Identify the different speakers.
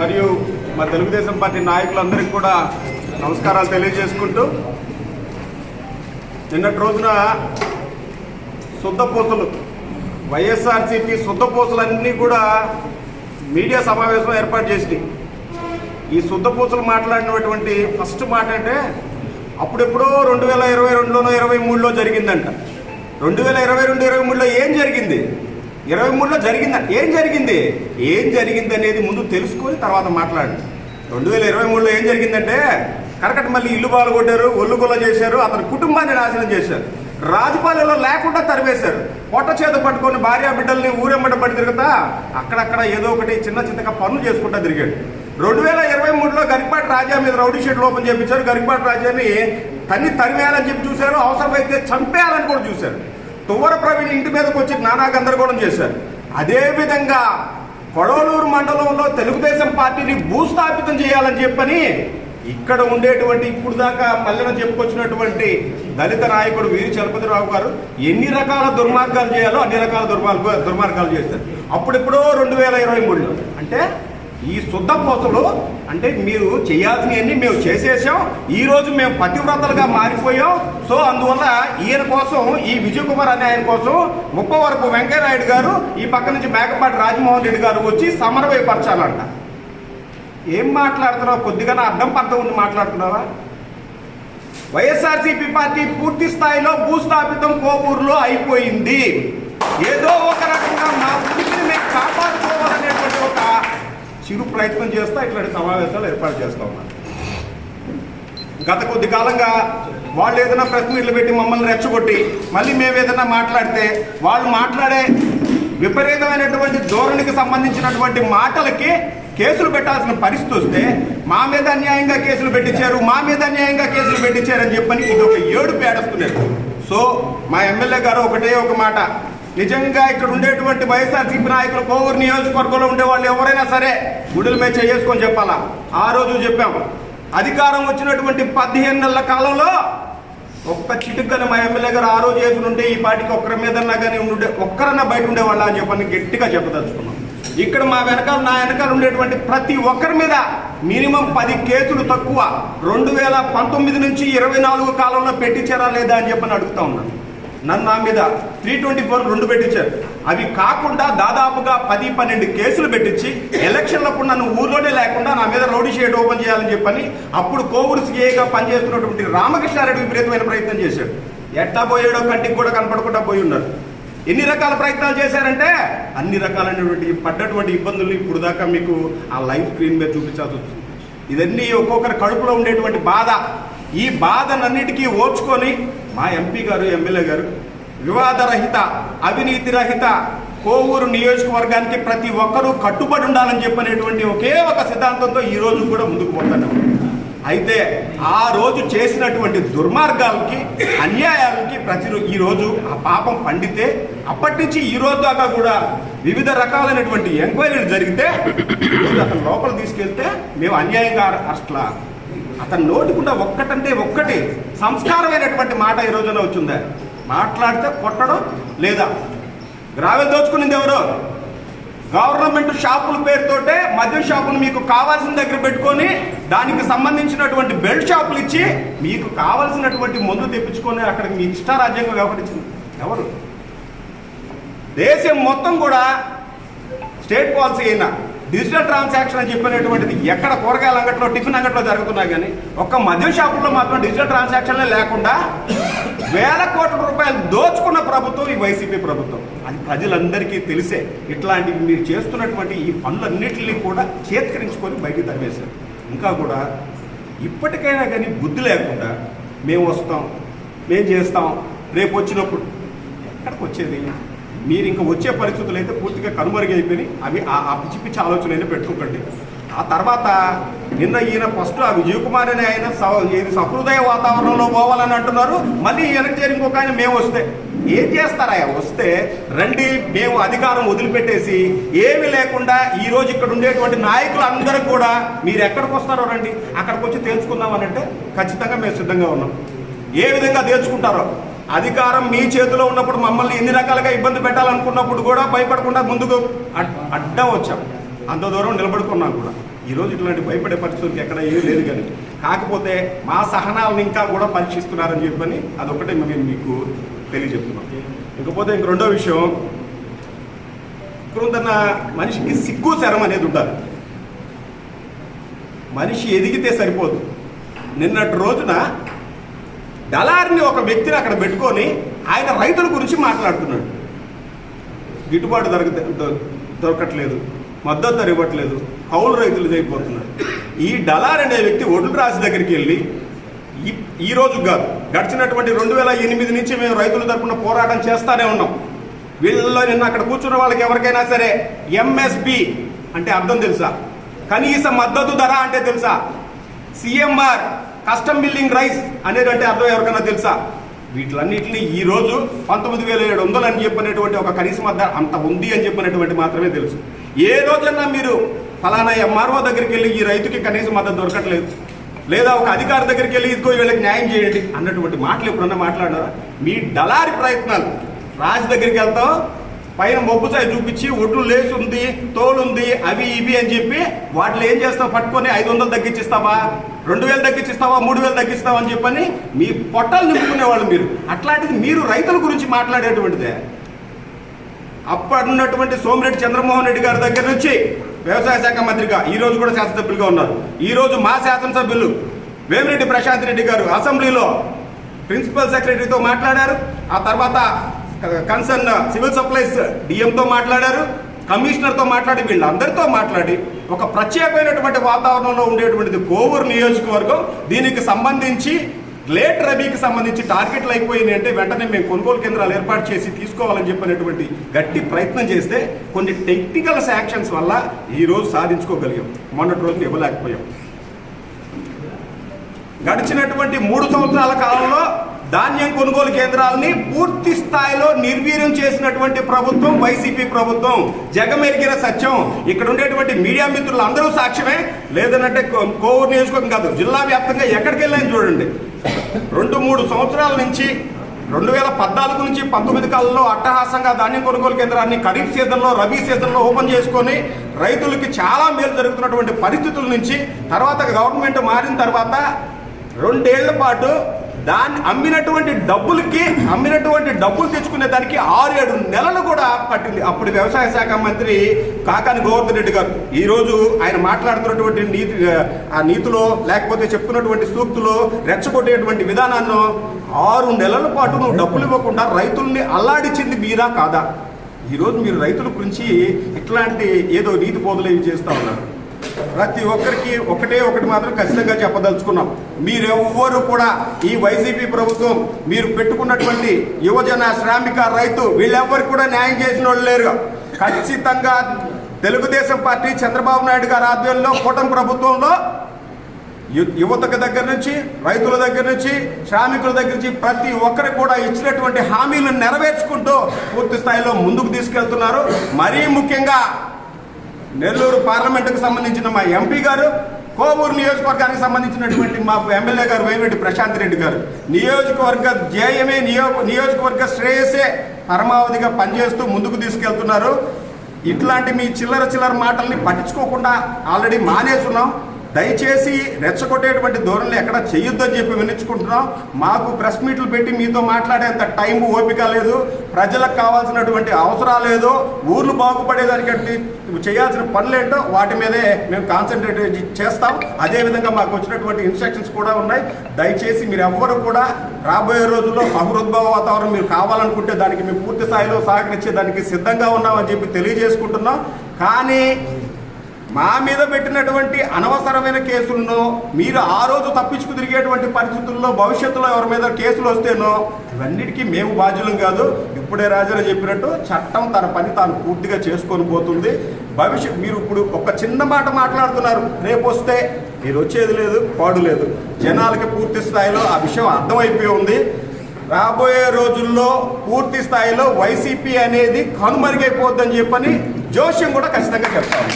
Speaker 1: మరియు మా తెలుగుదేశం పార్టీ నాయకులందరికీ కూడా నమస్కారాలు తెలియజేసుకుంటూ నిన్నటి రోజున శుద్ధపూసలు వైఎస్ఆర్సీపీ శుద్ధపూసలన్నీ కూడా మీడియా సమావేశం ఏర్పాటు చేసింది ఈ శుద్ధపూసలు మాట్లాడినటువంటి ఫస్ట్ మాట అంటే అప్పుడెప్పుడో రెండు వేల ఇరవై రెండులోనో ఇరవై మూడులో జరిగిందంట. రెండు వేల ఇరవై రెండు ఇరవై మూడులో ఏం జరిగింది? ఇరవై మూడులో జరిగిందంట ఏం జరిగింది? ఏం జరిగింది అనేది ముందు తెలుసుకొని తర్వాత మాట్లాడండి రెండు వేల ఇరవై మూడులో ఏం జరిగిందంటే కరకట మళ్ళీ ఇల్లు బాలు కొట్టారు ఒళ్ళు చేశారు అతని కుటుంబాన్ని నాశనం చేశారు. రాజపాలెలో లేకుండా తరివేశారు పొట్ట చేత పట్టుకొని భార్య బిడ్డల్ని ఊరెమ్మట పడి తిరుగుతా అక్కడక్కడ ఏదో ఒకటి చిన్న చిన్నగా పనులు చేసుకుంటా తిరిగాడు. రెండు వేల ఇరవై మూడులో గరికపాటి రాజా మీద రౌడీ షీట్లు ఓపెన్ చేయించారు. గరికపాటి రాజాని తన్ని తరివేయాలని చెప్పి చూశారు. అవసరమైతే చంపేయాలని కూడా చూశారు. తువ్వర ప్రవీణ్ ఇంటి మీదకి వచ్చి నానా గందరగోళం చేశారు. అదేవిధంగా కొడవలూరు మండలంలో తెలుగుదేశం పార్టీని భూస్థాపితం చేయాలని చెప్పని ఇక్కడ ఉండేటువంటి ఇప్పుడు దాకా పల్లెన చెప్పుకొచ్చినటువంటి దళిత నాయకుడు వీరి చలపతిరావు గారు ఎన్ని రకాల దుర్మార్గాలు చేయాలో అన్ని రకాల దుర్మార్గ దుర్మార్గాలు చేస్తారు అప్పుడెప్పుడో రెండు వేల ఇరవై మూడులో. అంటే ఈ శుద్ధ పోతలు అంటే మీరు చేయాల్సినవన్నీ మేము చేసేసాం. ఈ రోజు మేము పతివ్రతలుగా మారిపోయాం. సో అందువల్ల ఈయన కోసం ఈ విజయ్ కుమార్ అనే ఆయన కోసం ముప్పవరపు వెంకయ్యనాయుడు గారు ఈ పక్క నుంచి మేకపాటి రాజమోహన్ రెడ్డి గారు వచ్చి సమన్వయపరచాలంట. ఏం మాట్లాడుతున్నావు? కొద్దిగా అర్థం పర్థం ఉండి మాట్లాడుతున్నావా? వైఎస్ఆర్సీపీ పార్టీ పూర్తి స్థాయిలో భూస్థాపితం కోవూరులో అయిపోయింది. ఏదో ఒక చిరు ప్రయత్నం చేస్తూ ఇట్లాంటి సమావేశాలు ఏర్పాటు చేస్తూ ఉన్నారు గత కొద్ది కాలంగా వాళ్ళు ఏదైనా ప్రెస్ మీట్లు పెట్టి మమ్మల్ని రెచ్చగొట్టి మళ్ళీ మేము ఏదైనా మాట్లాడితే వాళ్ళు మాట్లాడే విపరీతమైనటువంటి ధోరణికి సంబంధించినటువంటి మాటలకి కేసులు పెట్టాల్సిన పరిస్థితి వస్తే మా మీద అన్యాయంగా కేసులు పెట్టించారు మా మీద అన్యాయంగా కేసులు పెట్టించారని చెప్పని ఇది ఒక ఏడు పేడస్తున్నారు సో మా ఎమ్మెల్యే గారు ఒకటే ఒక మాట నిజంగా ఇక్కడ ఉండేటువంటి వైఎస్ఆర్సీపీ నాయకులు కోవూరు నియోజకవర్గంలో ఉండే వాళ్ళు ఎవరైనా సరే గుడుల మీద చేసుకొని చెప్పాలా? ఆ రోజు చెప్పాము అధికారం వచ్చినటువంటి పదిహేను నెలల కాలంలో ఒక్క చిటుకని మా ఎమ్మెల్యే గారు ఆ రోజు ఉంటే ఈ పార్టీకి ఒక్కరి మీదన్నా కానీ ఉండే ఒక్కరన్నా బయట ఉండేవాళ్ళ అని చెప్పని గట్టిగా చెప్పదలుచుకున్నాం. ఇక్కడ మా వెనకాల నా వెనకాల ఉండేటువంటి ప్రతి ఒక్కరి మీద మినిమం పది కేసులు తక్కువ రెండు వేల పంతొమ్మిది నుంచి ఇరవై నాలుగు కాలంలో పెట్టించారా లేదా అని చెప్పని అడుగుతా ఉన్నాను. నన్ను నా మీద త్రీ ట్వంటీ ఫోర్ రెండు పెట్టించారు. అవి కాకుండా దాదాపుగా పది పన్నెండు కేసులు పెట్టించి ఎలక్షన్లప్పుడు నన్ను ఊర్లోనే లేకుండా నా మీద రౌడీ షేడ్ ఓపెన్ చేయాలని చెప్పని అప్పుడు కోవూరు సీఏగా పనిచేస్తున్నటువంటి రామకృష్ణారెడ్డి విపరీతమైన ప్రయత్నం చేశాడు ఎట్టా పోయాడో కంటికి కూడా కనపడకుండా పోయి ఉన్నారు. ఎన్ని రకాల ప్రయత్నాలు చేశారంటే అన్ని రకాలైనటువంటి పడ్డటువంటి ఇబ్బందులు ఇప్పుడు దాకా మీకు ఆ లైవ్ స్క్రీన్ మీద చూపించాల్సి వస్తుంది. ఇదన్నీ ఒక్కొక్కరి కడుపులో ఉండేటువంటి బాధ. ఈ బాధనన్నిటికీ ఓర్చుకొని మా ఎంపీ గారు ఎమ్మెల్యే గారు వివాదరహిత అవినీతి రహిత కోవూరు నియోజకవర్గానికి ప్రతి ఒక్కరూ కట్టుబడి ఉండాలని చెప్పనేటువంటి ఒకే ఒక సిద్ధాంతంతో ఈ రోజు కూడా ముందుకు పోతున్నాం. అయితే ఆ రోజు చేసినటువంటి దుర్మార్గాలకి అన్యాయాలకి ప్రతి ఈరోజు ఆ పాపం పండితే అప్పటి నుంచి ఈ రోజు దాకా కూడా వివిధ రకాలైనటువంటి ఎంక్వైరీలు జరిగితే అతను లోపల తీసుకెళ్తే మేము అన్యాయంగా అట్లా అతని నోటికుండా ఒక్కటంటే ఒక్కటి సంస్కారమైనటువంటి మాట ఈ రోజున వచ్చిందా. మాట్లాడితే కొట్టడం లేదా? గ్రావెల్ దోచుకునింది ఎవరో? గవర్నమెంట్ షాపుల పేరుతోటే మద్య షాపులు మీకు కావాల్సిన దగ్గర పెట్టుకొని దానికి సంబంధించినటువంటి బెల్ట్ షాపులు ఇచ్చి మీకు కావాల్సినటువంటి మందు తెప్పించుకొని అక్కడ మీ ఇష్టారాజ్యంగా వ్యవహరించింది. ఎవరు? దేశం మొత్తం కూడా స్టేట్ పాలసీ అయినా డిజిటల్ ట్రాన్సాక్షన్ అని చెప్పినటువంటిది ఎక్కడ కూరగాయల అంగట్లో టిఫిన్ అంగట్లో జరుగుతున్నా కానీ ఒక్క మద్యం షాపుల్లో మాత్రం డిజిటల్ ట్రాన్సాక్షన్లే లేకుండా వేల కోట్ల రూపాయలు దోచుకున్న ప్రభుత్వం ఈ వైసీపీ ప్రభుత్వం. అది ప్రజలందరికీ తెలిసే ఇట్లాంటివి మీరు చేస్తున్నటువంటి ఈ పనులన్నింటినీ కూడా చేత్కరించుకొని బయటికి తరివేశారు ఇంకా కూడా ఇప్పటికైనా కానీ బుద్ధి లేకుండా మేము వస్తాం మేము చేస్తాం రేపు వచ్చినప్పుడు ఎక్కడికి వచ్చేది మీరు ఇంకా వచ్చే పరిస్థితులు అయితే పూర్తిగా కనుమరుగైపోయి అవి ఆ- పిచ్చి పిచ్చి ఆలోచన అయితే పెట్టుకోకండి. ఆ తర్వాత నిన్న ఈయన ఫస్ట్ ఆ విజయ్ కుమార్ అనే ఆయన స- ఇది సహృదయ వాతావరణంలో పోవాలని అంటున్నారు. మళ్ళీ వెనక్కి చేరి ఇంకొక ఆయన మేము వస్తే ఏం చేస్తారా? వస్తే రండి మేము అధికారం వదిలిపెట్టేసి ఏమి లేకుండా ఈరోజు ఇక్కడ ఉండేటువంటి నాయకులు అందరూ కూడా మీరు ఎక్కడికి వస్తారో రండి అక్కడికి వచ్చి తెలుసుకుందామనంటే అంటే ఖచ్చితంగా మేము సిద్ధంగా ఉన్నాం. ఏ విధంగా తేల్చుకుంటారో? అధికారం మీ చేతిలో ఉన్నప్పుడు మమ్మల్ని ఎన్ని రకాలుగా ఇబ్బంది పెట్టాలనుకున్నప్పుడు కూడా భయపడకుండా ముందుకు అడ్- అడ్డం వచ్చాం. అంత దూరం నిలబడుకున్నాం కూడా. ఈరోజు ఇట్లాంటి భయపడే పరిస్థితులకి ఎక్కడ ఏమీ లేదు కానీ కాకపోతే మా సహనాలను ఇంకా కూడా పరీక్షిస్తున్నారని చెప్పని అదొకటే మేము మీకు తెలియజెప్తున్నాం. ఇకపోతే ఇంక రెండో విషయం ఇక్కడున్న మనిషికి సిగ్గు శరం అనేది ఉండాలి. మనిషి ఎదిగితే సరిపోదు. నిన్నటి రోజున దళారిని ఒక వ్యక్తిని అక్కడ పెట్టుకొని ఆయన రైతుల గురించి మాట్లాడుతున్నాడు. గిట్టుబాటు దొరక దొరకట్లేదు మద్దతు ధర ఇవ్వట్లేదు కౌలు రైతులు చేయబోతున్నారు ఈ డలార్ అనే వ్యక్తి ఒడ్లు రాజు దగ్గరికి వెళ్ళి ఈ రోజు కాదు గడిచినటువంటి రెండు వేల ఎనిమిది నుంచి మేము రైతుల తరపున పోరాటం చేస్తానే ఉన్నాం. వీళ్ళలో నిన్న అక్కడ కూర్చున్న వాళ్ళకి ఎవరికైనా సరే ఎంఎస్పి అంటే అర్థం తెలుసా? కనీస మద్దతు ధర అంటే తెలుసా? సిఎంఆర్ కస్టమ్ బిల్లింగ్ రైస్ అనేటువంటి అర్థం ఎవరికైనా తెలుసా? వీటిలన్నింటినీ ఈ రోజు పంతొమ్మిది వేల ఏడు వందలు అని చెప్పినటువంటి ఒక కనీస మద్దతు అంత ఉంది అని చెప్పినటువంటి మాత్రమే తెలుసు. ఏ రోజన్నా మీరు ఫలానా ఎంఆర్ఓ దగ్గరికి వెళ్ళి ఈ రైతుకి కనీస మద్దతు దొరకట్లేదు. లేదా ఒక అధికారి దగ్గరికి వెళ్ళి ఇదిగో వీళ్ళకి న్యాయం చేయండి అన్నటువంటి మాటలు ఎప్పుడన్నా మాట్లాడారా మీ డలారి ప్రయత్నాలు. రాజు దగ్గరికి వెళ్తాం పైన మొబ్బుసాయి చూపించి ఒడ్లు లేసు ఉంది తోలుంది అవి ఇవి అని చెప్పి వాటిలో ఏం చేస్తావు? పట్టుకొని ఐదు వందలు తగ్గించిస్తావా? రెండు వేలు తగ్గించిస్తావా? మూడు వేలు తగ్గిస్తావా అని చెప్పని మీ పొట్టలు నింపుకునేవాళ్ళు మీరు. అట్లాంటిది మీరు రైతుల గురించి మాట్లాడేటువంటిదే. అప్పుడున్నటువంటి సోమిరెడ్డి చంద్రమోహన్ రెడ్డి గారి దగ్గర నుంచి వ్యవసాయ శాఖ మంత్రిగా ఈ రోజు కూడా శాసనసభ్యులుగా ఉన్నారు. ఈ రోజు మా శాసనసభ్యులు వేమిరెడ్డి ప్రశాంత్ రెడ్డి గారు అసెంబ్లీలో ప్రిన్సిపల్ సెక్రటరీతో మాట్లాడారు. ఆ తర్వాత కన్సర్న్ సివిల్ సప్లైస్ డిఎంతో మాట్లాడారు కమిషనర్తో మాట్లాడి వీళ్ళందరితో మాట్లాడి ఒక ప్రత్యేకమైనటువంటి వాతావరణంలో ఉండేటువంటిది కోవూరు నియోజకవర్గం దీనికి సంబంధించి లేట్ రబీకి సంబంధించి టార్గెట్లు అయిపోయినాయి అంటే వెంటనే మేము కొనుగోలు కేంద్రాలు ఏర్పాటు చేసి తీసుకోవాలని చెప్పినటువంటి గట్టి ప్రయత్నం చేస్తే కొన్ని టెక్నికల్ శాంక్షన్స్ వల్ల ఈరోజు సాధించుకోగలిగాం. మొన్నటి రోజున ఇవ్వలేకపోయాం. గడిచినటువంటి మూడు సంవత్సరాల కాలంలో ధాన్యం కొనుగోలు కేంద్రాలని పూర్తి స్థాయిలో నిర్వీర్యం చేసినటువంటి ప్రభుత్వం వైసీపీ ప్రభుత్వం. జగమెరిగిన సత్యం. ఇక్కడ ఉండేటువంటి మీడియా మిత్రులు అందరూ సాక్ష్యమే. లేదనంటే కోవూరు నియోజకవర్గం కాదు జిల్లా వ్యాప్తంగా ఎక్కడికి వెళ్ళాయని చూడండి. రెండు మూడు సంవత్సరాల నుంచి రెండు వేల పద్నాలుగు నుంచి పంతొమ్మిది కాలంలో అట్టహాసంగా ధాన్యం కొనుగోలు కేంద్రాన్ని ఖరీఫ్ సీజన్లో రబీ సీజన్లో ఓపెన్ చేసుకొని రైతులకి చాలా మేలు జరుగుతున్నటువంటి పరిస్థితుల నుంచి తర్వాత గవర్నమెంట్ మారిన తర్వాత రెండేళ్ళ పాటు దాన్ని అమ్మినటువంటి డబ్బులకి అమ్మినటువంటి డబ్బులు తెచ్చుకునే దానికి ఆరు ఏడు నెలలు కూడా పట్టింది. అప్పుడు వ్యవసాయ శాఖ మంత్రి కాకాని గోవర్ధన్ రెడ్డి గారు. ఈరోజు ఆయన మాట్లాడుతున్నటువంటి నీతి ఆ నీతిలో లేకపోతే చెప్తున్నటువంటి సూక్తులో రెచ్చగొట్టేటువంటి విధానాన్ని ఆరు నెలల పాటు నువ్వు డబ్బులు ఇవ్వకుండా రైతుల్ని అల్లాడిచ్చింది మీరా కాదా? ఈరోజు మీరు రైతుల గురించి ఇట్లాంటి ఏదో నీతి బోధలేవి చేస్తా ఉన్నారు. ప్రతి ఒక్కరికి ఒకటే ఒకటి మాత్రం ఖచ్చితంగా చెప్పదలుచుకున్నాం. మీరెవ్వరు కూడా ఈ వైసీపీ ప్రభుత్వం మీరు పెట్టుకున్నటువంటి యువజన శ్రామిక రైతు వీళ్ళెవ్వరు కూడా న్యాయం చేసిన వాళ్ళు లేరు. ఖచ్చితంగా తెలుగుదేశం పార్టీ చంద్రబాబు నాయుడు గారి ఆధ్వర్యంలో కూటమి ప్రభుత్వంలో యువతకు దగ్గర నుంచి రైతుల దగ్గర నుంచి శ్రామికుల దగ్గర నుంచి ప్రతి ఒక్కరికి కూడా ఇచ్చినటువంటి హామీలను నెరవేర్చుకుంటూ పూర్తి స్థాయిలో ముందుకు తీసుకెళ్తున్నారు. మరీ ముఖ్యంగా నెల్లూరు పార్లమెంటుకు సంబంధించిన మా ఎంపీ గారు కోవూరు నియోజకవర్గానికి సంబంధించినటువంటి మా ఎమ్మెల్యే గారు వేమిరెడ్డి ప్రశాంత్ రెడ్డి గారు. నియోజకవర్గ ధ్యేయమే నియో నియోజకవర్గ శ్రేయసే పరమావధిగా పనిచేస్తూ ముందుకు తీసుకెళ్తున్నారు. ఇట్లాంటి మీ చిల్లర చిల్లర మాటల్ని పట్టించుకోకుండా ఆల్రెడీ మానేస్తున్నాం దయచేసి రెచ్చగొట్టేటువంటి ధోరణులు ఎక్కడ చేయొద్దని చెప్పి వినించుకుంటున్నాం. మాకు ప్రెస్ మీట్లు పెట్టి మీతో మాట్లాడేంత టైం ఓపిక లేదు. ప్రజలకు కావాల్సినటువంటి అవసరాలు లేదో. ఊర్లు బాగుపడేదానికి చేయాల్సిన పనులేంటో వాటి మీదే మేము కాన్సన్ట్రేట్ చేస్తాం. అదేవిధంగా మాకు వచ్చినటువంటి ఇన్స్ట్రక్షన్స్ కూడా ఉన్నాయి. దయచేసి మీరు ఎవ్వరు కూడా రాబోయే రోజుల్లో సహృద్భావ వాతావరణం మీరు కావాలనుకుంటే దానికి మేము పూర్తి స్థాయిలో సహకరించే దానికి సిద్ధంగా ఉన్నామని చెప్పి తెలియజేసుకుంటున్నాం. కానీ మా మీద పెట్టినటువంటి అనవసరమైన కేసులను మీరు ఆ రోజు తప్పించుకు తిరిగేటువంటి పరిస్థితుల్లో భవిష్యత్తులో ఎవరి మీద కేసులు వస్తేనో ఇవన్నిటికీ మేము బాధ్యులం కాదు. ఇప్పుడే రాజారావు చెప్పినట్టు చట్టం తన పని తాను పూర్తిగా చేసుకొని పోతుంది. భవిష్యత్ మీరు ఇప్పుడు ఒక చిన్న మాట మాట్లాడుతున్నారు. రేపు వస్తే మీరు వచ్చేది లేదు పాడు లేదు. జనాలకి పూర్తి స్థాయిలో ఆ విషయం అర్థమైపోయి ఉంది. రాబోయే రోజుల్లో పూర్తి స్థాయిలో వైసీపీ అనేది కనుమరుగైపోద్దని చెప్పని జోష్యం కూడా ఖచ్చితంగా చెప్తాను